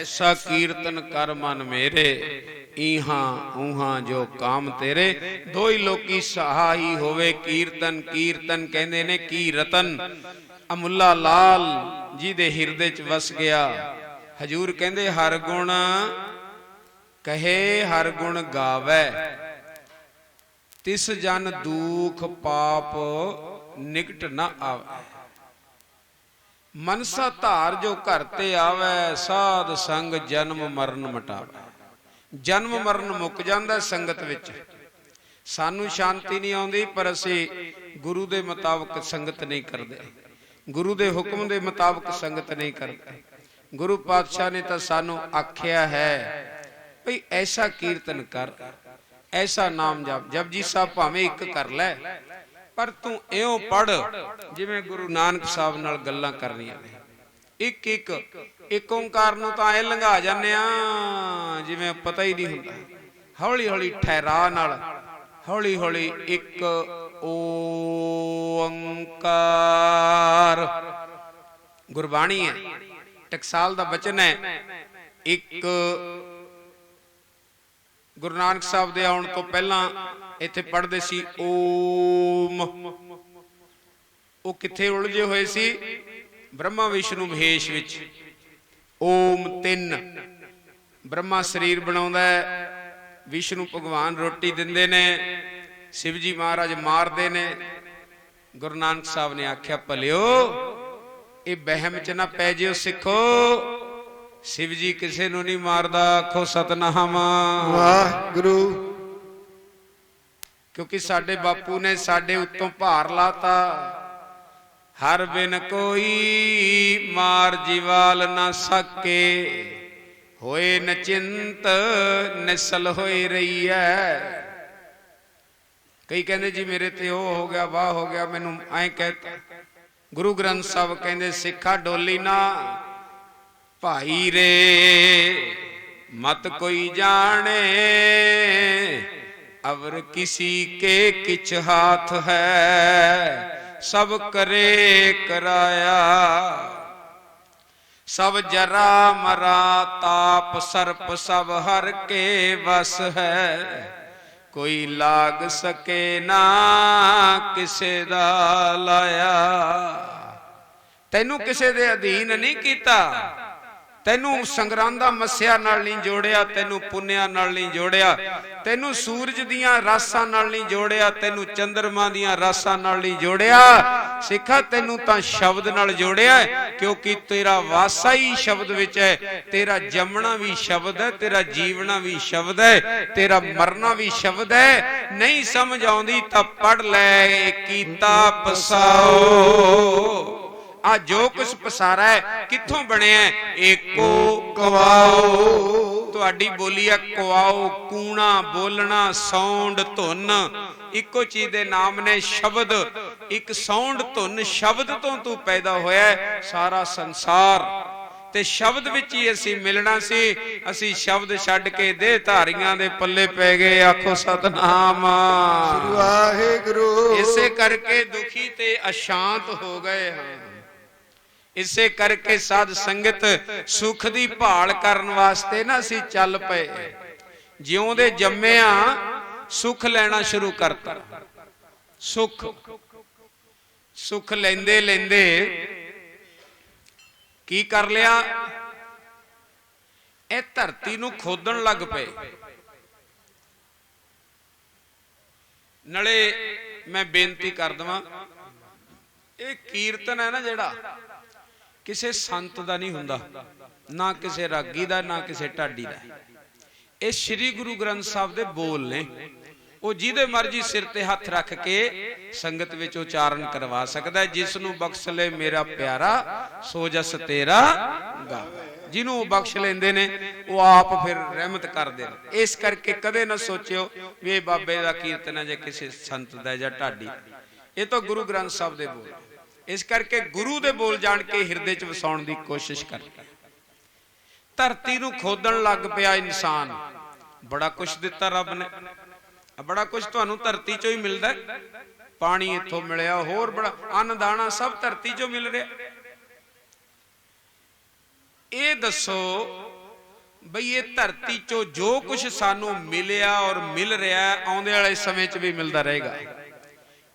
ਐਸਾ ਕੀਰਤਨ ਕਰ ਮਨ ਮੇਰੇ। ਈਹਾਂ ਊਹਾਂ ਜੋ ਕਾਮ ਤੇਰੇ। ਦੋਈ ਲੋਕੀ ਸਹਾਈ ਹੋਵੇ ਕੀਰਤਨ ਕੀਰਤਨ ਕਹਿੰਦੇ ਨੇ ਕੀ ਰਤਨ। ਅਮੁੱਲਾ ਲਾਲ ਜੀ ਦੇ ਹਿਰਦੇ ਚ ਵਸ ਗਿਆ। ਹਜੂਰ ਕਹਿੰਦੇ, ਹਰ ਗੁਣ ਕਹੇ, ਹਰ ਗੁਣ ਗਾਵੇ। ਤਿਸ ਜਨ ਦੁਖ ਪਾਪ ਨਿਕਟ ਨਾ ਆਵੇ। ਮਨਸਾ ਧਾਰ ਜੋ ਘਰ ਤੇ ਆਵੇ, ਸਾਧ ਸੰਗ ਜਨਮ ਮਰਨ ਮਟਾਵੇ। ਜਨਮ ਮਰਨ ਮੁੱਕ ਜਾਂਦਾ ਸੰਗਤ ਵਿੱਚ। ਸਾਨੂੰ ਸ਼ਾਂਤੀ ਨਹੀਂ ਆਉਂਦੀ, ਪਰ ਅਸੀਂ ਗੁਰੂ ਦੇ ਮੁਤਾਬਕ ਸੰਗਤ ਨਹੀਂ ਕਰਦੇ। ਗੁਰੂ ਦੇ ਹੁਕਮ ਦੇ ਮੁਤਾਬਕ ਸੰਗਤ ਨਹੀਂ ਕਰਦੇ। ਗੁਰੂ ਪਾਤਸ਼ਾਹ ਨੇ ਤਾਂ ਸਾਨੂੰ ਆਖਿਆ ਹੈ, ਭਈ ਐਸਾ ਕੀਰਤਨ ਕਰ, ਐਸਾ ਨਾਮ ਜਪ। ਜਪਜੀ ਸਾਹਿਬ ਭਾਵੇਂ ਇੱਕ ਕਰ ਲੈ। ਪਰ ਤੂੰ ਇਉਂ ਪੜ ਜਿਵੇਂ ਗੁਰੂ ਨਾਨਕ ਸਾਹਿਬ ਨਾਲ ਗੱਲਾਂ ਕਰਨੀਆਂ ਨੇ। ਇੱਕ ਇੱਕ ਇੱਕ ਓੰਕਾਰ ਨੂੰ ਤਾਂ ਐ ਲੰਘਾ ਜਾਂਦੇ ਆ, ਜਿਵੇਂ ਪਤਾ ਹੀ ਨਹੀਂ ਹੁੰਦਾ। ਹੌਲੀ ਹੌਲੀ ਠਹਿਰਾ ਨਾਲ ਹੌਲੀ ਹੌਲੀ ਇੱਕ ਓੰਕਾਰ। ਗੁਰਬਾਣੀ ਹੈ, ਟਕਸਾਲ ਦਾ ਬਚਨ ਹੈ, ਇੱਕ ਗੁਰੂ ਨਾਨਕ ਸਾਹਿਬ ਦੇ ਆਉਣ ਤੋਂ ਪਹਿਲਾਂ ਇੱਥੇ ਪੜ੍ਹਦੇ ਸੀ, ਓਮ। ਉਹ ਕਿੱਥੇ ਉਲਝੇ ਹੋਏ ਸੀ? ਬ੍ਰਹਮਾ ਵਿਸ਼ਨੂੰ ਮਹੇਸ਼ ਵਿੱਚ। ਓਮ ਤਿੰਨ। ਬ੍ਰਹਮਾ ਸਰੀਰ ਬਣਾਉਂਦਾ ਹੈ। ਵਿਸ਼ਨੂੰ ਭਗਵਾਨ ਰੋਟੀ ਦਿੰਦੇ ਨੇ। ਸ਼ਿਵ ਜੀ ਮਹਾਰਾਜ ਮਾਰਦੇ ਨੇ। ਗੁਰੂ ਨਾਨਕ ਸਾਹਿਬ ਨੇ ਆਖਿਆ, ਭਲਿਓ, ਇਹ ਬਹਿਮ ਚ ਨਾ ਪੈ ਜਿਓ ਸਿੱਖੋ। ਸ਼ਿਵ ਜੀ ਕਿਸੇ ਨੂੰ ਨਹੀਂ ਮਾਰਦਾ, ਆਖੋ ਸਤਨਾਮ। ਵਾਹਿਗੁਰੂ। ਕਿਉਂਕਿ ਸਾਡੇ ਬਾਪੂ ਨੇ ਸਾਡੇ ਉੱਤੋਂ ਭਾਰ ਲਾਤਾ। ਹਰ ਬਿਨ ਕੋਈ ਮਾਰ ਜੀਵਾਲ ਨਾ ਸਕੇ। ਹੋਏ ਨਚਿੰਤ, ਨਿਸਲ ਹੋਈ ਰਹੀ ਐ ਕਈ ਕਹਿੰਦੇ ਜੀ, ਮੇਰੇ ਤੇ ਉਹ ਹੋ ਗਿਆ, ਵਾਹ ਹੋ ਗਿਆ, ਮੈਨੂੰ ਐਂ ਕਹਿ ਗੁਰੂ ਗ੍ਰੰਥ ਸਾਹਿਬ ਕਹਿੰਦੇ, ਸਿੱਖਾ ਡੋਲੀ ਨਾ ਭਾਈ ਰੇ, ਮਤ ਕੋਈ ਜਾਣੇ। ਅਵਰ ਕਿਸੀ ਕੇ ਕਿਛ ਹਾਥ ਹੈ, ਸਭ ਕਰੇ ਕਰਾਇਆ। ਸਭ ਜਰਾ ਮਰਾ ਤਾਪ ਸਰਪ ਸਭ ਹਰ ਕੇ ਵਸ ਹੈ, ਕੋਈ ਲਾਗ ਸਕੇ ਨਾ ਕਿਸੇ ਦਾ ਲਾਇਆ। ਤੈਨੂੰ ਕਿਸੇ ਦੇ ਅਧੀਨ ਨਹੀਂ ਕੀਤਾ ਤੈਨੂੰ ਸੰਗਰਾਂਦਾ ਮੱਸਿਆ ਨਾਲ ਨਹੀਂ ਜੋੜਿਆ, ਤੈਨੂੰ ਪੁੰਨਿਆ ਨਾਲ ਨਹੀਂ ਜੋੜਿਆ, ਤੈਨੂੰ ਸੂਰਜ ਦੀਆਂ ਰਾਸਾਂ ਨਾਲ ਨਹੀਂ ਜੋੜਿਆ, ਤੈਨੂੰ ਚੰਦਰਮਾ ਦੀਆਂ ਰਾਸਾਂ ਨਾਲ ਨਹੀਂ ਜੋੜਿਆ। ਸਿੱਖਾ, ਤੈਨੂੰ ਤਾਂ ਸ਼ਬਦ ਨਾਲ ਜੋੜਿਆ ਕਿਉਂਕਿ ਤੇਰਾ ਵਾਸਾ ਹੀ ਸ਼ਬਦ ਵਿੱਚ ਹੈ, ਤੇਰਾ ਜੰਮਣਾ ਵੀ ਸ਼ਬਦ ਹੈ, ਤੇਰਾ ਜੀਵਣਾ ਵੀ ਸ਼ਬਦ ਹੈ, ਤੇਰਾ ਮਰਨਾ ਵੀ ਸ਼ਬਦ ਹੈ। ਨਹੀਂ ਸਮਝ ਆਉਂਦੀ ਤਾਂ ਪੜ ਲੈ, ਕੀਤਾ ਪਸਾਓ। ਆ ਜੋ ਕੁਝ ਪਸਾਰਾ ਹੈ ਕਿੱਥੋਂ ਬਣਿਆ? ਏਕੋ ਕਵਾਓ। ਤੁਹਾਡੀ ਬੋਲੀ ਹੈ ਕਵਾਓ ਕੂਣਾ ਬੋਲਣਾ ਸਾਊਂਡ ਧੁਨ। ਇੱਕੋ ਚੀਜ਼ ਦੇ ਨਾਮ ਨੇ ਸ਼ਬਦ। ਇੱਕ ਸਾਊਂਡ ਧੁਨ ਸ਼ਬਦ ਤੋਂ ਤੂੰ ਪੈਦਾ ਹੋਇਆ ਸਾਰਾ ਸੰਸਾਰ। ਤੇ ਸ਼ਬਦ ਵਿੱਚ ਹੀ ਅਸੀਂ ਮਿਲਣਾ ਸੀ। ਅਸੀਂ ਸ਼ਬਦ ਛੱਡ ਕੇ ਦੇਹ ਧਾਰੀਆਂ ਦੇ ਪੱਲੇ ਪੈ ਗਏ ਆਖੋ ਸਤਨਾਮ। ਵਾਹਿਗੁਰੂ। ਇਸੇ ਕਰਕੇ ਦੁਖੀ ਤੇ ਅਸ਼ਾਂਤ ਹੋ ਗਏ ਹਾਂ ਇਸੇ ਕਰਕੇ ਸਾਧ ਸੰਗਤ ਸੁਖ ਦੀ ਭਾਲ ਕਰਨ ਵਾਸਤੇ ਨਾ ਅਸੀਂ ਚੱਲ ਪਏ। ਜਿਉਂ ਦੇ ਜੰਮਿਆ ਸੁਖ ਲੈਣਾ ਸ਼ੁਰੂ ਕਰਤਾ। ਸੁਖ। ਸੁਖ ਲੈਂਦੇ ਲੈਂਦੇ ਕੀ ਕਰ ਲਿਆ? ਇਹ ਧਰਤੀ ਨੂੰ ਖੋਦਣ ਲੱਗ ਪਏ। ਨਲੇ ਮੈਂ ਬੇਨਤੀ ਕਰ ਦਵਾਂ, ਇਹ ਕੀਰਤਨ ਹੈ ਨਾ ਜਿਹੜਾ ਕਿਸੇ ਸੰਤ ਦਾ ਨਹੀਂ ਹੁੰਦਾ। ਨਾ ਕਿਸੇ ਰਾਗੀ ਦਾ, ਨਾ ਕਿਸੇ ਢਾਡੀ ਦਾ। ਇਹ ਸ੍ਰੀ ਗੁਰੂ ਗ੍ਰੰਥ ਸਾਹਿਬ ਦੇ ਬੋਲ ਨੇ। ਉਹ ਜਿਹਦੇ ਮਰਜ਼ੀ ਸਿਰ ਤੇ ਹੱਥ ਰੱਖ ਕੇ ਸੰਗਤ ਵਿੱਚ ਉਚਾਰਨ ਕਰਵਾ ਸਕਦਾ ਹੈ। ਜਿਸ ਨੂੰ ਬਖਸ਼ ਲੈ ਮੇਰਾ ਪਿਆਰਾ, ਸੋ ਜਸ ਤੇਰਾ ਗਾਵੇ ਜਿਹਨੂੰ ਉਹ ਬਖਸ਼ ਲੈਂਦੇ ਨੇ, ਉਹ ਆਪ ਫਿਰ ਰਹਿਮਤ ਕਰਦੇ ਨੇ। ਇਸ ਕਰਕੇ ਕਦੇ ਨਾ ਸੋਚਿਓ ਵੀ ਇਹ ਬਾਬੇ ਦਾ ਕੀਰਤਨ ਹੈ ਜਾਂ ਕਿਸੇ ਸੰਤ ਦਾ ਜਾਂ ਢਾਡੀ। ਇਹ ਤਾਂ ਗੁਰੂ ਗ੍ਰੰਥ ਸਾਹਿਬ ਦੇ ਬੋਲ ਇਸ ਕਰਕੇ ਗੁਰੂ ਦੇ ਬੋਲ ਜਾਣ ਕੇ ਹਿਰਦੇ 'ਚ ਵਸਾਉਣ ਦੀ ਕੋਸ਼ਿਸ਼ ਕਰ। ਧਰਤੀ ਨੂੰ ਖੋਦਣ ਲੱਗ ਪਿਆ ਇਨਸਾਨ। ਬੜਾ ਕੁਝ ਦਿੱਤਾ ਰੱਬ ਨੇ। ਬੜਾ ਕੁਝ ਤੁਹਾਨੂੰ ਧਰਤੀ 'ਚੋਂ ਹੀ ਮਿਲਦਾ ਪਾਣੀ ਇੱਥੋਂ ਮਿਲਿਆ, ਹੋਰ ਬੜਾ ਅੰਨ ਦਾਣਾ ਸਭ ਧਰਤੀ 'ਚੋਂ ਮਿਲ ਰਿਹਾ। ਇਹ ਦੱਸੋ ਬਈ ਇਹ ਧਰਤੀ ਚੋਂ ਜੋ ਕੁਝ ਸਾਨੂੰ ਮਿਲਿਆ ਔਰ ਮਿਲ ਰਿਹਾ ਆਉਂਦੇ ਵਾਲੇ ਸਮੇਂ 'ਚ ਵੀ ਮਿਲਦਾ ਰਹੇਗਾ।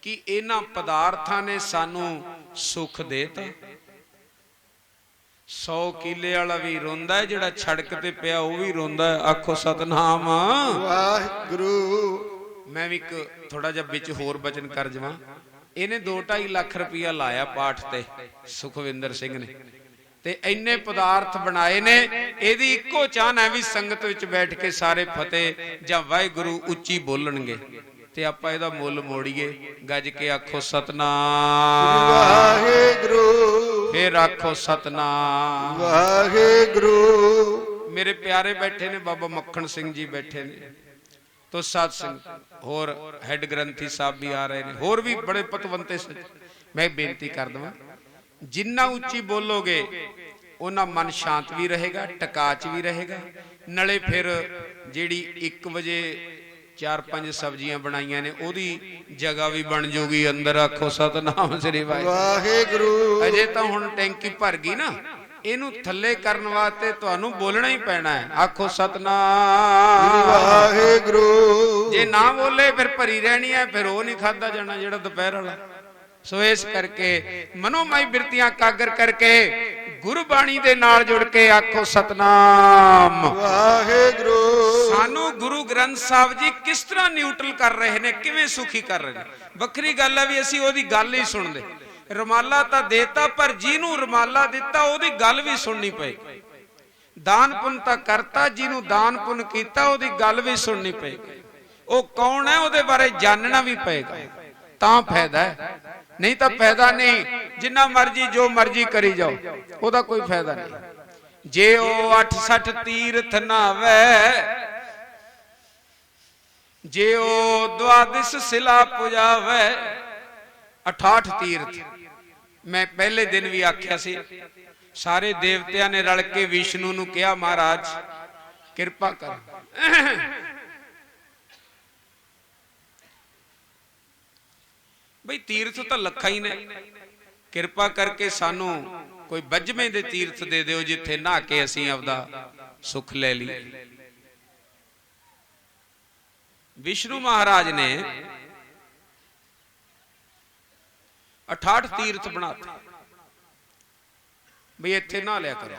ਕਿ ਇਹਨਾਂ ਪਦਾਰਥਾਂ ਨੇ ਸਾਨੂੰ ਸੁੱਖ ਦੇਤਾ। 100 ਕਿੱਲੇ ਵਾਲਾ ਵੀ ਰੋਂਦਾ ਹੈ ਜਿਹੜਾ ਛੜਕ ਤੇ ਪਿਆ ਉਹ ਵੀ ਰੋਂਦਾ ਹੈ। ਆਖੋ ਸਤਨਾਮ। ਵਾਹਿਗੁਰੂ। ਮੈਂ ਵੀ ਇੱਕ ਥੋੜਾ ਜਿਹਾ ਵਿੱਚ ਹੋਰ ਬਚਨ ਕਰ ਜਾਵਾਂ। ਇਹਨੇ 2.5 ਲੱਖ ਰੁਪਇਆ ਲਾਇਆ ਪਾਠ ਤੇ ਸੁਖਵਿੰਦਰ ਸਿੰਘ ਨੇ। ਤੇ ਇੰਨੇ ਪਦਾਰਥ ਬਣਾਏ ਨੇ ਇਹਦੀ ਇੱਕੋ ਚਾਹਨ ਵੀ ਸੰਗਤ ਵਿੱਚ ਬੈਠ ਕੇ ਸਾਰੇ ਫਤਿਹ ਜਾਂ ਵਾਹਿਗੁਰੂ ਉੱਚੀ ਬੋਲਣਗੇ। ਤੇ ਆਪਾਂ ਇਹਦਾ ਮੁੱਲ ਮੋੜੀਏ। ਗੱਜ ਕੇ ਆਖੋ ਸਤਨਾਮ। ਵਾਹਿਗੁਰੂ। ਫੇਰ ਆਖੋ ਸਤਨਾਮ। ਵਾਹਿਗੁਰੂ। ਮੇਰੇ ਪਿਆਰੇ ਬੈਠੇ ਨੇ ਬਾਬਾ ਮੱਖਣ ਸਿੰਘ ਜੀ ਬੈਠੇ ਨੇ। ਤੋ ਸਾਧ ਸਿੰਘ ਹੋਰ ਹੈੱਡ ਗ੍ਰੰਥੀ ਸਾਹਿਬ ਵੀ ਆ ਰਹੇ ਨੇ। ਹੋਰ ਵੀ ਬੜੇ ਪਤਵੰਤੇ ਮੈਂ ਬੇਨਤੀ ਕਰ ਦਵਾਂ ਜਿੰਨਾ ਉੱਚੀ ਬੋਲੋਗੇ ਉਹਨਾਂ ਮਨ ਸ਼ਾਂਤ ਵੀ ਰਹੇਗਾ ਟਿਕਾਚ ਵੀ ਰਹੇਗਾ। ਨਲੇ ਫਿਰ ਜਿਹੜੀ 1 ਵਜੇ ਚਾਰ ਪੰਜ ਸਬਜ਼ੀਆਂ ਬਣਾਈਆਂ ਨੇ ਉਹਦੀ ਜਗ੍ਹਾ ਵੀ ਬਣ ਜੂਗੀ ਅੰਦਰ ਆਖੋ ਸਤਨਾਮ ਸ੍ਰੀ ਵਾਹਿਗੁਰੂ। ਅਜੇ ਤਾਂ ਹੁਣ ਟੈਂਕੀ ਭਰ ਗਈ ਨਾ ਇਹਨੂੰ ਥੱਲੇ ਕਰਨ ਵਾਸਤੇ ਤੁਹਾਨੂੰ ਬੋਲਣਾ ਹੀ ਪੈਣਾ ਹੈ ਆਖੋ ਸਤਨਾਮ। ਵਾਹਿਗੁਰੂ। ਜੇ ਨਾ ਬੋਲੇ ਫਿਰ ਭਰੀ ਰਹਿਣੀ ਹੈ ਫਿਰ ਉਹ ਨਹੀਂ ਖਾਦਾ ਜਾਣਾ ਜਿਹੜਾ ਦੁਪਹਿਰ ਵਾਲਾ। ਸੋ ਇਸ ਕਰਕੇ ਮਨੋਮਈ ਬਿਰਤੀਆਂ ਕਾਗਰ ਕਰਕੇ ਗੁਰਬਾਣੀ ਦੇ ਨਾਲ ਜੁੜ ਕੇ ਆਖੋ ਸਤਨਾਮ। ਸਾਨੂੰ ਗੁਰੂ ਗ੍ਰੰਥ ਸਾਹਿਬ ਜੀ ਕਿਸ ਤਰ੍ਹਾਂ ਨਿਊਟਰਲ ਕਰ ਰਹੇ ਨੇ, ਕਿਵੇਂ ਸੁਖੀ ਕਰ ਰਹੇ ਨੇ? ਵੱਖਰੀ ਗੱਲ ਹੈ ਵੀ ਅਸੀਂ ਉਹਦੀ ਗੱਲ ਹੀ ਸੁਣਦੇ। ਰਮਾਲਾ ਤਾਂ ਦੇਤਾ, ਪਰ ਜਿਹਨੂੰ ਰਮਾਲਾ ਦਿੱਤਾ, ਉਹਦੀ ਗੱਲ ਵੀ ਸੁਣਨੀ ਪਏਗੀ ਦਾਨ ਪੁੰਨ ਤਾਂ ਕਰਤਾ, ਜਿਹਨੂੰ ਦਾਨ ਪੁੰਨ ਕੀਤਾ, ਉਹਦੀ ਗੱਲ ਵੀ ਸੁਣਨੀ ਪਏਗੀ ਉਹ ਕੌਣ ਹੈ, ਉਹਦੇ ਬਾਰੇ ਜਾਣਨਾ ਵੀ ਪਏਗਾ। ਤਾਂ ਫਾਇਦਾ ਹੈ। ਨਹੀਂ ਤਾਂ ਫਾਇਦਾ ਨਹੀਂ, ਜਿੰਨਾ ਮਰਜ਼ੀ, ਜੋ ਮਰਜ਼ੀ ਕਰੀ ਜਾਓ, ਉਹਦਾ ਕੋਈ ਫਾਇਦਾ ਨਹੀਂ। ਜੇ ਉਹ 860 ਤੀਰਥ ਨਾਵੇ ਜੇ ਉਹ ਦਵਾਦਿਸ ਸਿਲਾ ਪੁਜਾਵੇ 68 ਤੀਰਥ। ਮੈਂ ਪਹਿਲੇ ਦਿਨ ਵੀ ਆਖਿਆ ਸੀ, ਸਾਰੇ ਦੇਵਤਿਆਂ ਨੇ ਰਲ ਕੇ ਵਿਸ਼ਨੂੰ ਨੂੰ ਕਿਹਾ, ਮਹਾਰਾਜ, ਕਿਰਪਾ ਕਰ। ਬਈ ਤੀਰਥ ਤਾਂ ਲੱਖਾਂ ਹੀ ਨੇ। ਕਿਰਪਾ ਕਰਕੇ ਸਾਨੂੰ ਕੋਈ ਬੱਜਵੇਂ ਦੇ ਤੀਰਥ ਦੇ ਦਿਓ, ਜਿੱਥੇ ਨਹਾ ਕੇ ਅਸੀਂ ਆਪਦਾ ਸੁਖ ਲੈ ਲਈਏ। ਵਿਸ਼ਨੂੰ ਮਹਾਰਾਜ ਨੇ 68 ਤੀਰਥ ਬਣਾਤੇ। ਬਈ ਇੱਥੇ ਨਾ ਲਿਆ ਕਰੋ।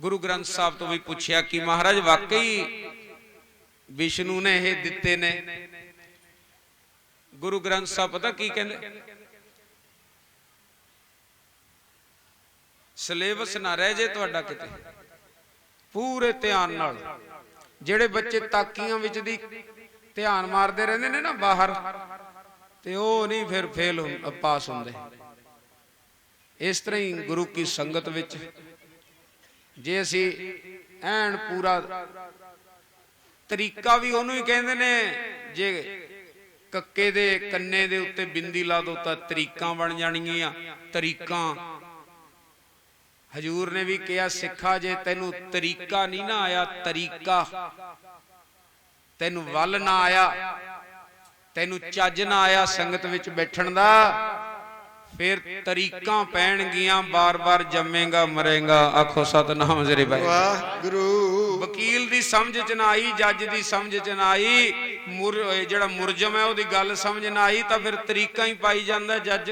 ਗੁਰੂ ਗ੍ਰੰਥ ਸਾਹਿਬ ਤੋਂ ਵੀ ਪੁੱਛਿਆ ਕਿ ਮਹਾਰਾਜ, ਵਾਕਈ ਵਿਸ਼ਨੂੰ ਨੇ ਇਹ ਦਿੱਤੇ ਨੇ? ਗੁਰੂ ਗ੍ਰੰਥ ਸਾਹਿਬ ਪਤਾ ਕੀ ਕਹਿੰਦੇ? ਸਿਲੇਬਸ ਨਾ ਰਹਿ ਜੇ ਤੁਹਾਡਾ ਕਿਤੇ। ਪੂਰੇ ਧਿਆਨ ਨਾਲ। ਜਿਹੜੇ ਬੱਚੇ ਤਾਕੀਆਂ ਵਿੱਚ ਦੀ ਧਿਆਨ ਮਾਰਦੇ ਰਹਿੰਦੇ ਨੇ ਨਾ ਬਾਹਰ, ਤੇ ਉਹ ਨਹੀਂ ਫਿਰ ਫੇਲ ਪਾਸ ਹੁੰਦੇ। ਇਸ ਤਰ੍ਹਾਂ ਹੀ ਗੁਰੂ ਕੀ ਸੰਗਤ ਵਿੱਚ ਜੇ ਅਸੀਂ ਐਨ ਪੂਰਾ ਤਰੀਕਾ ਵੀ ਉਹਨੂੰ ਹੀ ਕਹਿੰਦੇ ਨੇ, ਜੇ ਕੱਕੇ ਦੇ ਕੰਨੇ ਦੇ ਉੱਤੇ ਬਿੰਦੀ ਲਾ ਦੋ ਤਾਂ ਤਰੀਕਾਂ ਬਣ ਜਾਣਗੀਆਂ, ਤਰੀਕਾਂ ਹਜੂਰ ਨੇ ਵੀ ਕਿਹਾ ਸਿੱਖਾ ਜੇ ਤੈਨੂੰ ਤਰੀਕਾ ਨਹੀਂ ਨਾ ਆਇਆ ਤਰੀਕਾ। ਤੈਨੂੰ ਵੱਲ ਨਾ ਆਇਆ ਤੈਨੂੰ ਚੱਜ ਨਾ ਆਇਆ ਸੰਗਤ ਵਿੱਚ ਬੈਠਣ ਦਾ ਫਿਰ ਤਰੀਕਾਂ ਪੈਣਗੀਆਂ ਬਾਰ-ਬਾਰ ਜੰਮੇਗਾ ਮਰੇਗਾ। ਆਖੋ ਸਤਨਾਮ ਜ਼ਰੇ ਭਾਈ ਵਾਹਿਗੁਰੂ। ਵਕੀਲ ਦੀ ਸਮਝ ਚ ਨਾ ਆਈ ਜੱਜ ਦੀ ਸਮਝ ਚ ਨਾ ਆਈ ਜਿਹੜਾ ਮੁਰਜਮ ਹੈ ਉਹਦੀ ਗੱਲ ਸਮਝ ਨਾ ਆਈ ਤਾਂ ਫਿਰ ਤਰੀਕਾਂ ਹੀ ਪਾਈ ਜਾਂਦਾ ਜੱਜ।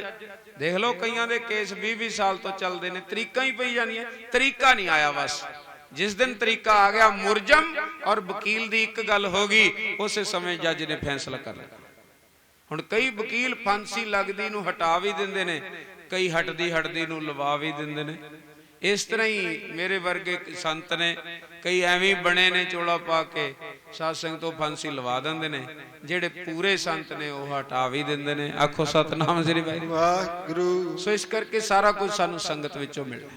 ਦੇਖ ਲਓ ਕਈਆਂ ਦੇ ਕੇਸ 20-20 ਸਾਲ ਤੋਂ ਚੱਲਦੇ ਨੇ, ਤਰੀਕਾਂ ਹੀ ਪਈ ਜਾਂਦੀਆਂ, ਤਰੀਕਾ ਨਹੀਂ ਆਇਆ ਬਸ। ਜਿਸ ਦਿਨ ਤਰੀਕਾ ਆ ਗਿਆ, ਮੁਰਜਮ ਔਰ ਵਕੀਲ ਦੀ ਇੱਕ ਗੱਲ ਹੋ ਗਈ, ਉਸੇ ਸਮੇਂ ਜੱਜ ਨੇ ਫੈਸਲਾ ਕਰ ਲਿਆ। ਹੁਣ ਕਈ ਵਕੀਲ ਫਾਂਸੀ ਲੱਗਦੀ ਨੂੰ ਹਟਾ ਵੀ ਦਿੰਦੇ ਨੇ, ਕਈ ਹਟਦੀ ਹਟਦੀ ਨੂੰ ਲਵਾ ਵੀ ਦਿੰਦੇ ਨੇ। ਇਸ ਤਰ੍ਹਾਂ ਹੀ ਮੇਰੇ ਵਰਗੇ ਸੰਤ ਨੇ ਕਈ ਐਵੇਂ ਬਣੇ ਨੇ ਚੋਲਾ ਪਾ ਕੇ ਸਾਧ ਸੰਗਤ ਤੋਂ ਫਾਂਸੀ ਲਵਾ ਦਿੰਦੇ ਨੇ ਜਿਹੜੇ ਪੂਰੇ ਸੰਤ ਨੇ ਉਹ ਹਟਾ ਵੀ ਦਿੰਦੇ ਨੇ। ਆਖੋ ਸਤਨਾਮ ਸ੍ਰੀ ਵਾਹਿਗੁਰੂ। ਵਾਹਿਗੁਰੂ। ਸੋ ਇਸ ਕਰਕੇ ਸਾਰਾ ਕੁਝ ਸਾਨੂੰ ਸੰਗਤ ਵਿੱਚੋਂ ਮਿਲਦਾ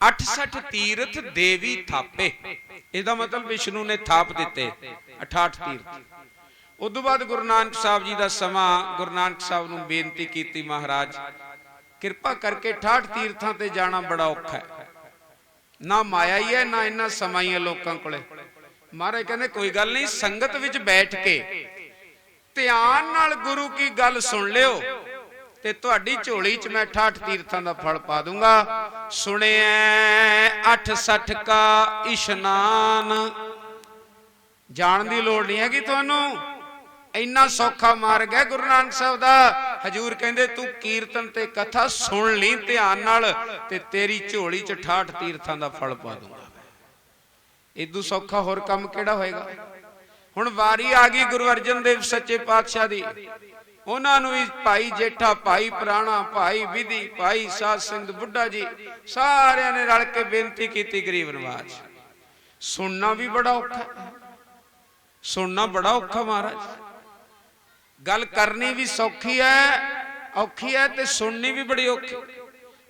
68 ਤੀਰਥ ਦੇਵੀ ਥਾਪੇ। ਇਹਦਾ ਮਤਲਬ ਵਿਸ਼ਨੂੰ ਨੇ ਥਾਪ ਦਿੱਤੇ 68 ਤੀਰਥ। ਉਦੋਂ ਬਾਅਦ ਗੁਰੂ ਨਾਨਕ ਸਾਹਿਬ ਜੀ ਦਾ ਸਮਾਂ ਗੁਰੂ ਨਾਨਕ ਸਾਹਿਬ ਨੂੰ ਬੇਨਤੀ ਕੀਤੀ ਮਹਾਰਾਜ ਕਿਰਪਾ ਕਰਕੇ 68 ਤੀਰਥਾਂ ਤੇ ਜਾਣਾ ਬੜਾ ਔਖਾ ਹੈ। ਨਾ ਮਾਇਆ ਹੀ ਹੈ, ਨਾ ਇੰਨਾ ਸਮਾਂ ਹੀ ਹੈ ਲੋਕਾਂ ਕੋਲੇ। ਮਹਾਰਾਜ ਕਹਿੰਦੇ, ਕੋਈ ਗੱਲ ਨਹੀਂ, ਸੰਗਤ ਵਿੱਚ ਬੈਠ ਕੇ ਧਿਆਨ ਨਾਲ ਗੁਰੂ ਕੀ ਗੱਲ ਸੁਣ ਲਿਓ ਤੇ ਤੁਹਾਡੀ ਝੋਲੀ 'ਚ ਮੈਂ 68 ਤੀਰਥਾਂ ਦਾ ਫਲ ਪਾ ਦੂੰਗਾ। ਸੁਣਿਐ 68 ਕਾ ਇਸ਼ਨਾਨ। ਜਾਣ ਦੀ ਲੋੜ ਨਹੀਂ ਹੈਗੀ ਤੁਹਾਨੂੰ। ਇੰਨਾ ਸੌਖਾ ਮਾਰਗ ਹੈ ਗੁਰੂ ਨਾਨਕ ਸਾਹਿਬ ਦਾ। ਹਜੂਰ ਕਹਿੰਦੇ, ਤੂੰ ਕੀਰਤਨ ਤੇ ਕਥਾ ਸੁਣ ਲਈ ਧਿਆਨ ਨਾਲ ਤੇ ਤੇਰੀ ਝੋਲੀ 'ਚ 68 ਤੀਰਥਾਂ ਦਾ ਫਲ ਪਾ ਦੂੰਗਾ। ਇਦੋਂ ਸੌਖਾ ਹੋਰ ਕੰਮ ਕਿਹੜਾ ਹੋਏਗਾ? ਹੁਣ ਵਾਰੀ ਆ ਗਈ ਗੁਰੂ ਅਰਜਨ ਦੇਵ ਸੱਚੇ ਪਾਤਸ਼ਾਹ ਦੀ। ਉਹਨਾਂ ਨੂੰ ਵੀ ਭਾਈ ਜੇਠਾ, ਭਾਈ ਪ੍ਰਾਣਾ, ਭਾਈ ਵਿਧੀ, ਭਾਈ ਸਾਧ ਸਿੰਘ ਬੁੱਢਾ ਜੀ, ਸਾਰਿਆਂ ਨੇ ਰਲ ਕੇ ਬੇਨਤੀ ਕੀਤੀ ਗਰੀਬ ਨਵਾਜ ਸੁਣਨਾ ਵੀ ਬੜਾ ਔਖਾ ਸੁਣਨਾ ਬੜਾ ਔਖਾ ਮਹਾਰਾਜ। ਗੱਲ ਕਰਨੀ ਵੀ ਸੌਖੀ ਹੈ, ਔਖੀ ਹੈ ਤੇ ਸੁਣਨੀ ਵੀ ਬੜੀ ਔਖੀ।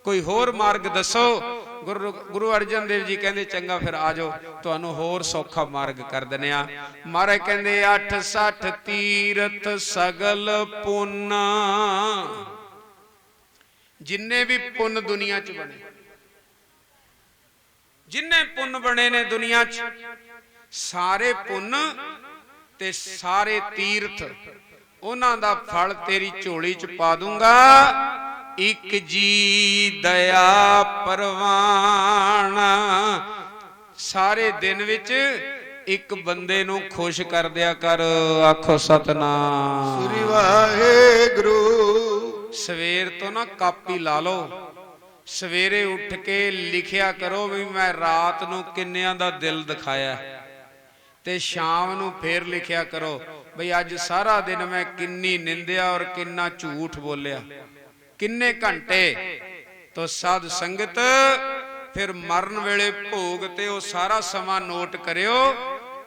ਕੋਈ ਹੋਰ ਮਾਰਗ ਦੱਸੋ? ਗੁਰੂ ਗੁਰੂ ਅਰਜਨ ਦੇਵ ਜੀ ਕਹਿੰਦੇ, ਚੰਗਾ ਫਿਰ ਆ ਜਾਓ, ਤੁਹਾਨੂੰ ਹੋਰ ਸੌਖਾ ਮਾਰਗ ਕਰ ਦਨੇ ਆ ਮਹਾਰਾਜ ਕਹਿੰਦੇ 860 ਤੀਰਥ ਸਗਲ ਪੁੰਨ। ਜਿੰਨੇ ਵੀ ਪੁੰਨ ਦੁਨੀਆ 'ਚ ਬਣੇ, ਜਿੰਨੇ ਪੁੰਨ ਬਣੇ ਨੇ ਦੁਨੀਆ 'ਚ, ਸਾਰੇ ਪੁੰਨ ਤੇ ਸਾਰੇ ਤੀਰਥ। ਉਹਨਾਂ ਦਾ ਫਲ ਤੇਰੀ ਝੋਲੀ 'ਚ ਪਾ ਦੂੰਗਾ। ਇੱਕ ਜੀ ਦਇਆ ਪਰਵਾਨ। ਸਾਰੇ ਦਿਨ ਵਿੱਚ ਇੱਕ ਬੰਦੇ ਨੂੰ ਖੁਸ਼ ਕਰ ਦਿਆ ਕਰ ਆਖੋ ਸਤਨਾਮ। ਸ੍ਰੀ ਵਾਹਿਗੁਰੂ। ਸਵੇਰ ਤੋਂ ਨਾ ਕਾਪੀ ਲਾ ਲਓ। ਸਵੇਰੇ ਉੱਠ ਕੇ ਲਿਖਿਆ ਕਰੋ ਵੀ ਮੈਂ ਰਾਤ ਨੂੰ ਕਿੰਨਿਆਂ ਦਾ ਦਿਲ ਦਿਖਾਇਆ। ਤੇ ਸ਼ਾਮ ਨੂੰ ਫੇਰ ਲਿਖਿਆ ਕਰੋ ਬਈ ਅੱਜ ਸਾਰਾ ਦਿਨ ਮੈਂ ਕਿੰਨੀ ਨਿੰਦਿਆ ਔਰ ਕਿੰਨਾ ਝੂਠ ਬੋਲਿਆ। ਕਿੰਨੇ ਘੰਟੇ ਤੋ ਸਾਧ ਸੰਗਤ ਫਿਰ ਮਰਨ ਵੇਲੇ ਭੋਗ ਤੇ ਉਹ ਸਾਰਾ ਸਮਾਂ ਨੋਟ ਕਰਿਓ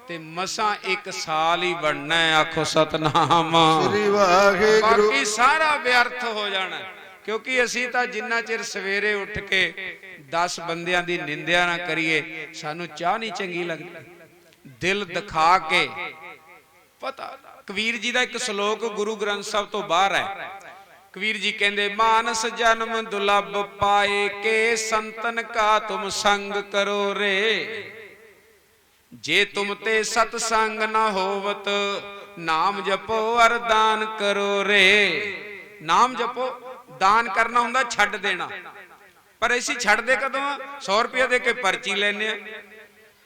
ਤੇ ਮਸਾਂ ਇੱਕ ਸਾਲ ਹੀ ਬਣਨਾ ਹੈ ਆਖੋ ਸਤਨਾਮ। ਸ੍ਰੀ ਵਾਹਿਗੁਰੂ। ਬਾਕੀ ਸਾਰਾ ਵਿਅਰਥ ਹੋ ਜਾਣਾ। ਕਿਉਂਕਿ ਅਸੀਂ ਤਾਂ ਜਿੰਨਾ ਚਿਰ ਸਵੇਰੇ ਉੱਠ ਕੇ 10 ਬੰਦਿਆਂ ਦੀ ਨਿੰਦਿਆ ਨਾ ਕਰੀਏ ਸਾਨੂੰ ਚਾਹ ਨਹੀਂ ਚੰਗੀ ਲੱਗਦੀ। ਦਿਲ ਦਿਖਾ ਕੇ ਪਤਾ ਕਬੀਰ ਜੀ ਦਾ ਇੱਕ ਸ਼ਲੋਕ ਗੁਰੂ ਗ੍ਰੰਥ ਸਾਹਿਬ ਤੋਂ ਬਾਹਰ ਹੈ। ਕਬੀਰ ਜੀ ਕਹਿੰਦੇ, ਮਾਨਸ ਜਨਮ ਦੁਲਭ ਪਾਏ, ਕੇ ਸੰਤਨ ਕਾ ਤੁਮ ਸੰਗ ਕਰੋ ਰੇ। ਜੇ ਤੁਮ ਤੇ ਸਤ ਸੰਗ ਨਾ ਹੋਵਤ, ਨਾਮ ਜਪੋ ਅਰਦਾਨ ਕਰੋ ਰੇ। ਨਾਮ ਜਪੋ, ਦਾਨ ਕਰਨਾ ਹੁੰਦਾ ਛੱਡ ਦੇਣਾ। ਪਰ ਅਸੀਂ ਛੱਡਦੇ ਕਦੋਂ ਆ? 100 ਰੁਪਏ ਦੇ ਕੇ ਪਰਚੀ ਲੈਨੇ ਆ।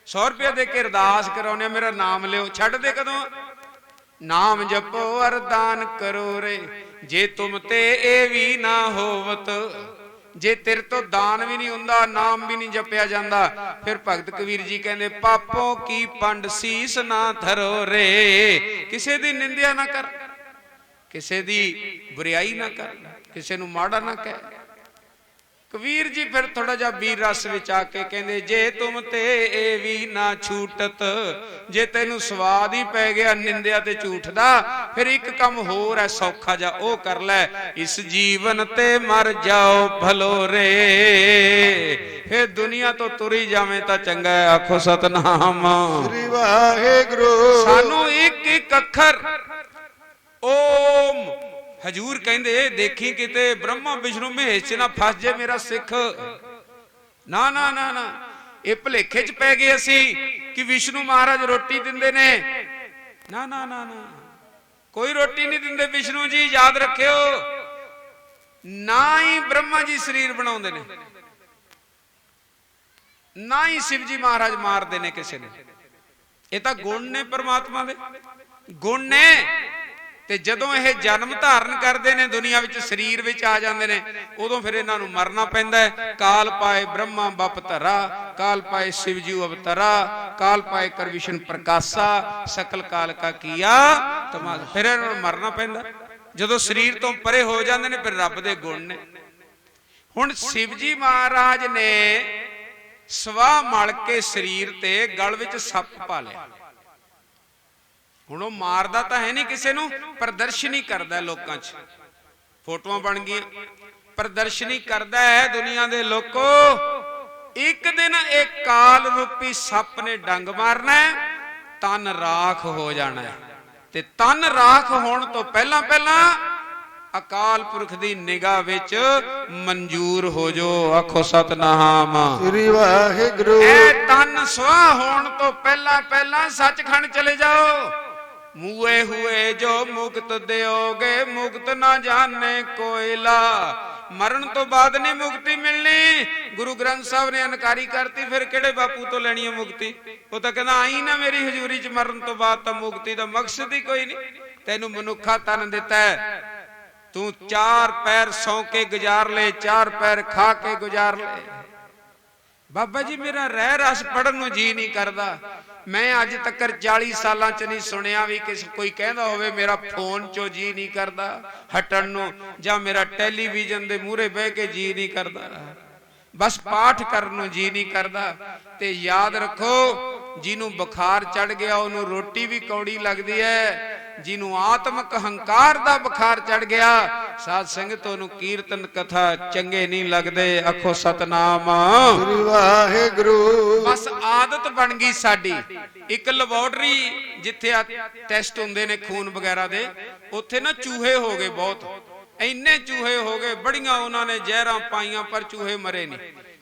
100 ਰੁਪਏ ਦੇ ਕੇ ਅਰਦਾਸ ਕਰਾਉਨੇ ਆ, ਮੇਰਾ ਨਾਮ ਲਿਓ। ਛੱਡਦੇ ਕਦੋਂ ਨਾਮ ਜਪੋ ਅਰਦਾਨ ਕਰੋ ਰੇ। ਜੇ ਤੁਮ ਤੇ ਇਹ ਵੀ ਨਾ ਹੋਵਤ, ਜੇ ਤੇਰੇ ਤੋਂ ਦਾਨ ਵੀ ਨਹੀਂ ਹੁੰਦਾ, ਨਾਮ ਵੀ ਨਹੀਂ ਜਪਿਆ ਜਾਂਦਾ, ਫਿਰ ਭਗਤ ਕਬੀਰ ਜੀ ਕਹਿੰਦੇ, ਪਾਪੋ ਕੀ ਪੰਡ ਸੀਸ ਨਾ ਧਰੋ ਰੇ। ਕਿਸੇ ਦੀ ਨਿੰਦਿਆ ਨਾ ਕਰ, ਕਿਸੇ ਦੀ ਬੁਰੀਾਈ ਨਾ ਕਰ, ਕਿਸੇ ਨੂੰ ਮਾੜਾ ਨਾ ਕਹਿ। ਕਬੀਰ ਜੀ ਫਿਰ ਥੋੜਾ ਜਿਹਾ ਵੀਰ ਰਸ ਵਿੱਚ ਆ ਕੇ ਕਹਿੰਦੇ ਜੇ ਤੁਮ ਤੇ ਇਹ ਵੀ ਨਾ ਛੂਟਤ ਜੇ ਤੈਨੂੰ ਸਵਾਦ ਹੀ ਪੈ ਗਿਆ ਨਿੰਦਿਆ ਤੇ ਝੂਠ ਦਾ ਫਿਰ ਇੱਕ ਕੰਮ ਹੋਰ ਹੈ ਸੌਖਾ ਜਾ ਉਹ ਕਰ ਲੈ ਇਸ ਜੀਵਨ ਤੇ ਮਰ ਜਾਓ ਭਲੋ ਰੇ ਫਿਰ ਦੁਨੀਆ ਤੋਂ ਤੁਰੀ ਜਾਵੇਂ ਤਾਂ ਚੰਗਾ ਹੈ ਆਖੋ ਸਤਨਾਮ। ਸ੍ਰੀ ਵਾਹਿਗੁਰੂ। ਸਾਨੂੰ ਇੱਕ ਇੱਕ ਅੱਖਰ ਓਮ। ਹਜੂਰ ਕਹਿੰਦੇ, ਦੇਖੀ ਕਿਤੇ ਬ੍ਰਹਮਾ ਵਿਸ਼ਨੂੰ ਮਹੇਸ਼ ਚ ਨਾ ਫਸ ਜੇ ਮੇਰਾ ਸਿੱਖ। ਨਾ ਨਾ ਨਾ ਨਾ। ਇਹ ਭਲੇਖੇ ਚ ਪੈ ਗਏ ਅਸੀਂ ਕਿ ਵਿਸ਼ਨੂੰ ਮਹਾਰਾਜ ਰੋਟੀ ਦਿੰਦੇ ਨੇ। ਨਾ ਨਾ ਨਾ ਨਾ। ਕੋਈ ਰੋਟੀ ਨਹੀਂ ਦਿੰਦੇ ਵਿਸ਼ਨੂੰ ਜੀ, ਯਾਦ ਰੱਖਿਓ। ਨਾ ਹੀ ਬ੍ਰਹਮਾ ਜੀ ਸਰੀਰ ਬਣਾਉਂਦੇ ਨੇ। ਨਾ ਹੀ ਸ਼ਿਵ ਜੀ ਮਹਾਰਾਜ ਮਾਰਦੇ ਨੇ ਕਿਸੇ ਨੇ। ਇਹ ਤਾਂ ਗੁਣ ਨੇ ਪਰਮਾਤਮਾ ਦੇ। ਗੁਣ ਨੇ। ਤੇ ਜਦੋਂ ਇਹ ਜਨਮ ਧਾਰਨ ਕਰਦੇ ਨੇ, ਦੁਨੀਆ ਵਿੱਚ ਸਰੀਰ ਵਿੱਚ ਆ ਜਾਂਦੇ ਨੇ, ਉਦੋਂ ਫਿਰ ਇਹਨਾਂ ਨੂੰ ਮਰਨਾ ਪੈਂਦਾ ਹੈ। ਕਾਲ ਪਾਏ ਬ੍ਰਹਮਾ ਬਪ ਧਰਾ, ਕਾਲ ਪਾਏ ਸ਼ਿਵ ਜੀ ਅਵਤਰਾ ਕਾਲ ਪਾਏ ਕਰਵਿਸ਼ਨ ਪ੍ਰਕਾਸ਼ਾ, ਸਕਲ ਕਾਲ ਕਾ ਕੀਆ ਤਮਾ ਫਿਰ ਇਹਨਾਂ ਨੂੰ ਮਰਨਾ ਪੈਂਦਾ। ਜਦੋਂ ਸਰੀਰ ਤੋਂ ਪਰੇ ਹੋ ਜਾਂਦੇ ਨੇ, ਫਿਰ ਰੱਬ ਦੇ ਗੁਣ ਨੇ। ਹੁਣ ਸ਼ਿਵ ਜੀ ਮਹਾਰਾਜ ਨੇ ਸਵਾ ਮਲ ਕੇ ਸਰੀਰ ਤੇ ਗਲ ਵਿੱਚ ਸੱਪ ਪਾ ਲਿਆ। ਹੁਣ ਉਹ ਮਾਰਦਾ ਤਾਂ ਹੈ ਨਹੀਂ ਕਿਸੇ ਨੂੰ ਪ੍ਰਦਰਸ਼ਨੀ ਕਰਦਾ ਲੋਕਾਂ 'ਚ। ਫੋਟੋਆਂ ਬਣ ਗਈਆਂ। ਪ੍ਰਦਰਸ਼ਨੀ ਕਰਦਾ ਹੈ ਦੁਨੀਆ ਦੇ ਲੋਕੋ। ਇੱਕ ਦਿਨ ਇਹ ਕਾਲ ਰੂਪੀ ਸੱਪ ਨੇ ਡੰਗ ਮਾਰਨਾ ਹੈ ਤਨ ਰਾਖ ਹੋ ਜਾਣਾ ਹੈ। ਤੇ ਤਨ ਰਾਖ ਹੋਣ ਤੋਂ ਪਹਿਲਾਂ ਪਹਿਲਾਂ ਅਕਾਲ ਪੁਰਖ ਦੀ ਨਿਗਾਹ ਵਿੱਚ ਮਨਜ਼ੂਰ ਹੋ ਜੋ ਆਖੋ ਸਤਨਾਮ। ਸ੍ਰੀ ਵਾਹਿਗੁਰੂ। ਇਹ ਤਨ ਸੁਆਹ ਹੋਣ ਤੋਂ ਪਹਿਲਾਂ ਪਹਿਲਾਂ ਸੱਚਖੰਡ ਚਲੇ ਜਾਓ। ਮੂਏ ਹੋਏ ਜੋ ਮੁਕਤ ਦਿਓਗੇ, ਮੁਕਤ ਨਾ ਜਾਣੇ ਕੋਇਲਾ। ਮਰਨ ਤੋਂ ਬਾਅਦ ਨਹੀਂ ਮੁਕਤੀ ਮਿਲਣੀ। ਗੁਰੂ ਗ੍ਰੰਥ ਸਾਹਿਬ ਨੇ ਅਨਕਾਰੀ ਕਰਤੀ, ਫਿਰ ਕਿਹੜੇ ਬਾਪੂ ਤੋਂ ਲੈਣੀ ਹੈ ਮੁਕਤੀ? ਉਹ ਤਾਂ ਕਹਿੰਦਾ, ਆਈ ਨਾ ਮੇਰੀ ਹਜ਼ੂਰੀ 'ਚ ਮਰਨ ਤੋਂ ਬਾਅਦ ਤਾਂ ਮੁਕਤੀ ਦਾ ਮਕਸਦ ਹੀ ਕੋਈ ਨਹੀਂ। ਤੈਨੂੰ ਮਨੁੱਖਾ ਤਨ ਦਿੱਤਾ ਹੈ। ਤੂੰ ਚਾਰ ਪੈਰ ਸੌਂ ਕੇ ਗੁਜ਼ਾਰ ਲੈ, ਚਾਰ ਪੈਰ ਖਾ ਕੇ ਗੁਜ਼ਾਰ ਲੈ। ਬਾਬਾ ਜੀ, ਮੇਰਾ ਰਹਿ ਰਸ ਪੜਨ ਨੂੰ ਜੀ ਨਹੀਂ ਕਰਦਾ। ਮੈਂ ਅੱਜ ਤੱਕ 40 ਸਾਲਾਂ ਚ ਨਹੀਂ ਸੁਣਿਆ ਵੀ ਕਿਸ ਕੋਈ ਕਹਿੰਦਾ ਹੋਵੇ ਮੇਰਾ ਫੋਨ ਚੋਂ ਜੀ ਨਹੀਂ ਕਰਦਾ, ਹਟਣ ਨੂੰ ਜਾਂ ਮੇਰਾ ਟੈਲੀਵਿਜ਼ਨ ਦੇ ਮੂਹਰੇ ਬਹਿ ਕੇ ਜੀ ਨਹੀਂ ਕਰਦਾ ਬਸ ਪਾਠ ਕਰਨ ਨੂੰ ਜੀ ਨਹੀਂ ਕਰਦਾ ਤੇ ਯਾਦ ਰੱਖੋ, ਜਿਹਨੂੰ ਬੁਖਾਰ ਚੜ ਗਿਆ, ਉਹਨੂੰ ਰੋਟੀ ਵੀ ਕੌੜੀ ਲੱਗਦੀ ਹੈ ਜਿਹਨੂੰ ਆਤਮਕ ਹੰਕਾਰ ਦਾ ਬੁਖਾਰ ਚੜ ਗਿਆ ਸਾਧ ਸੰਗਤ ਉਹਨੂੰ ਕੀਰਤਨ ਕਥਾ ਚੰਗੇ ਨਹੀਂ ਲੱਗਦੇ ਆਖੋ ਸਤਨਾਮ। ਸ੍ਰੀ ਵਾਹਿਗੁਰੂ। ਬਸ ਆਦਤ ਬਣ ਗਈ ਸਾਡੀ। ਇੱਕ ਲੈਬੋਰਟਰੀ ਜਿੱਥੇ ਆ ਟੈਸਟ ਹੁੰਦੇ ਨੇ ਖੂਨ ਵਗੈਰਾ ਦੇ ਉੱਥੇ ਨਾ ਚੂਹੇ ਹੋ ਗਏ ਬਹੁਤ। ਇੰਨੇ ਚੂਹੇ ਹੋ ਗਏ ਬੜੀਆਂ ਉਹਨਾਂ ਨੇ ਜ਼ਹਿਰਾਂ ਪਾਈਆਂ ਪਰ ਚੂਹੇ ਮਰੇ ਨਹੀਂ।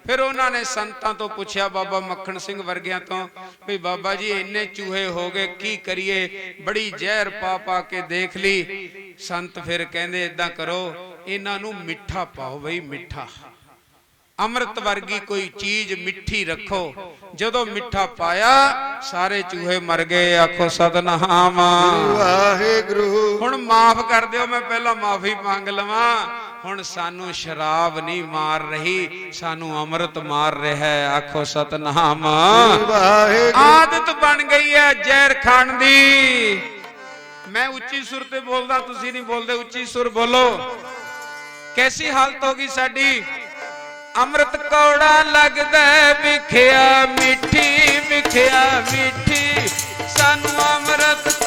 ਫਿਰ ਉਹਨਾਂ ਨੇ ਸੰਤਾਂ ਤੋਂ ਪੁੱਛਿਆ ਬਾਬਾ ਮੱਖਣ ਸਿੰਘ ਵਰਗਿਆਂ ਤੋਂ ਵੀ ਬਾਬਾ ਜੀ ਇੰਨੇ ਚੂਹੇ ਹੋ ਗਏ ਕੀ ਕਰੀਏ? ਬੜੀ ਜ਼ਹਿਰ ਪਾ ਪਾ ਕੇ ਦੇਖ ਲਈ। ਸੰਤ ਫਿਰ ਕਹਿੰਦੇ ਇਦਾਂ ਕਰੋ ਇਹਨਾਂ ਨੂੰ ਮਿੱਠਾ ਪਾਓ ਬਈ ਮਿੱਠਾ। ਅੰਮ੍ਰਿਤ ਵਰਗੀ ਕੋਈ ਚੀਜ਼ ਮਿੱਠੀ ਰੱਖੋ। ਜਦੋਂ ਮਿੱਠਾ ਪਾਇਆ ਸਾਰੇ ਚੂਹੇ ਮਰ ਗਏ। ਆਖੋ ਸਤਨਾਮ ਵਾਹਿਗੁਰੂ। ਹੁਣ ਮਾਫ ਕਰ ਦਿਓ ਮੈਂ ਪਹਿਲਾਂ ਮਾਫੀ ਮੰਗ ਲਵਾਂ। ਹੁਣ ਸਾਨੂੰ ਸ਼ਰਾਬ ਨਹੀਂ ਮਾਰ ਰਹੀ, ਸਾਨੂੰ ਅੰਮ੍ਰਿਤ ਮਾਰ ਰਿਹਾ ਹੈ। ਆਖੋ ਸਤਨਾਮ। ਆਦਤ ਬਣ ਗਈ ਹੈ ਜ਼ਹਿਰ ਖਾਣ ਦੀ। ਮੈਂ ਉੱਚੀ ਸੁਰ ਤੇ ਬੋਲਦਾ, ਤੁਸੀਂ ਨਹੀਂ ਬੋਲਦੇ, ਉੱਚੀ ਸੁਰ ਬੋਲੋ। ਕੈਸੀ ਹਾਲਤ ਹੋ ਗਈ ਸਾਡੀ? ਅੰਮ੍ਰਿਤ ਕੌੜਾ ਲੱਗਦਾ ਵਿਖਿਆ ਮਿੱਠੀ ਵਿਖਿਆ ਮਿੱਠੀ। ਸਾਨੂੰ ਅੰਮ੍ਰਿਤ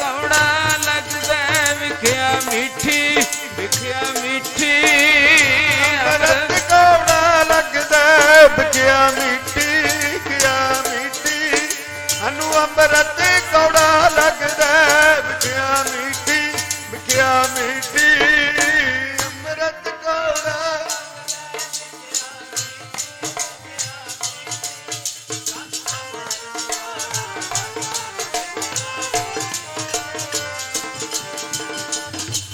মিটে